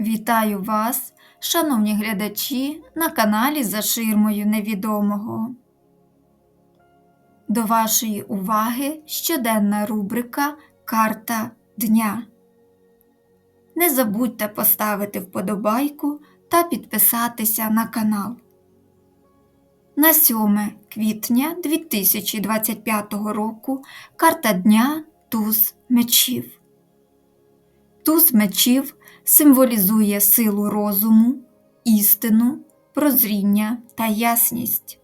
Вітаю вас, шановні глядачі, на каналі За ширмою невідомого. До вашої уваги щоденна рубрика Карта дня. Не забудьте поставити вподобайку та підписатися на канал. На 7 квітня 2025 року карта дня Туз мечів. Туз мечів символізує силу розуму, істину, прозріння та ясність.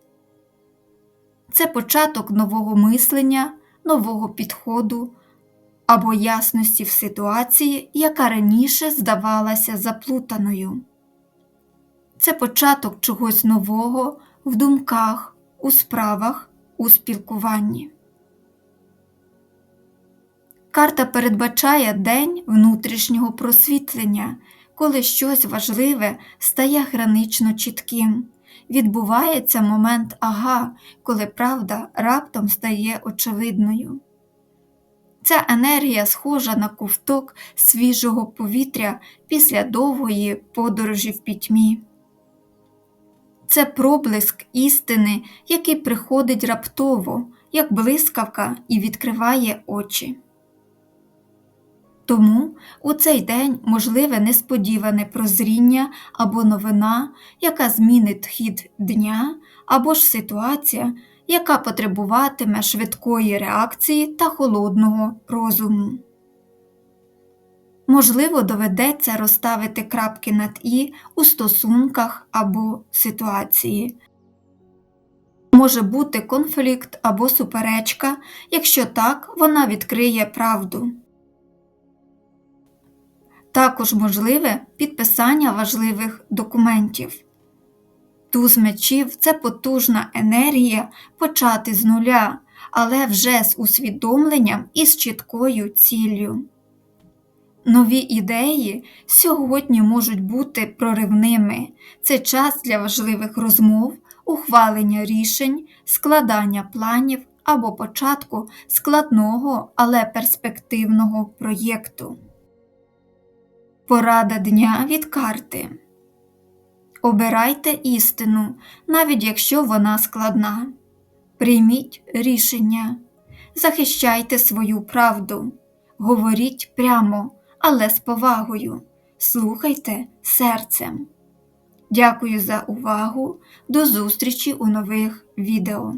Це початок нового мислення, нового підходу або ясності в ситуації, яка раніше здавалася заплутаною. Це початок чогось нового в думках, у справах, у спілкуванні. Карта передбачає день внутрішнього просвітлення, коли щось важливе стає гранично чітким. Відбувається момент ага, коли правда раптом стає очевидною. Ця енергія схожа на ковток свіжого повітря після довгої подорожі в пітьмі. Це проблиск істини, який приходить раптово, як блискавка, і відкриває очі. Тому у цей день можливе несподіване прозріння або новина, яка змінить хід дня, або ж ситуація, яка потребуватиме швидкої реакції та холодного розуму. Можливо, доведеться розставити крапки над і у стосунках або ситуації. Може бути конфлікт або суперечка, якщо так, вона відкриє правду. Також можливе підписання важливих документів. Туз мечів це потужна енергія почати з нуля, але вже з усвідомленням і з чіткою ціллю. Нові ідеї сьогодні можуть бути проривними. Це час для важливих розмов, ухвалення рішень, складання планів або початку складного, але перспективного проєкту. Порада дня від карти. Обирайте істину, навіть якщо вона складна. Прийміть рішення, захищайте свою правду, говоріть прямо, але з повагою, слухайте серцем. Дякую за увагу. До зустрічі у нових відео.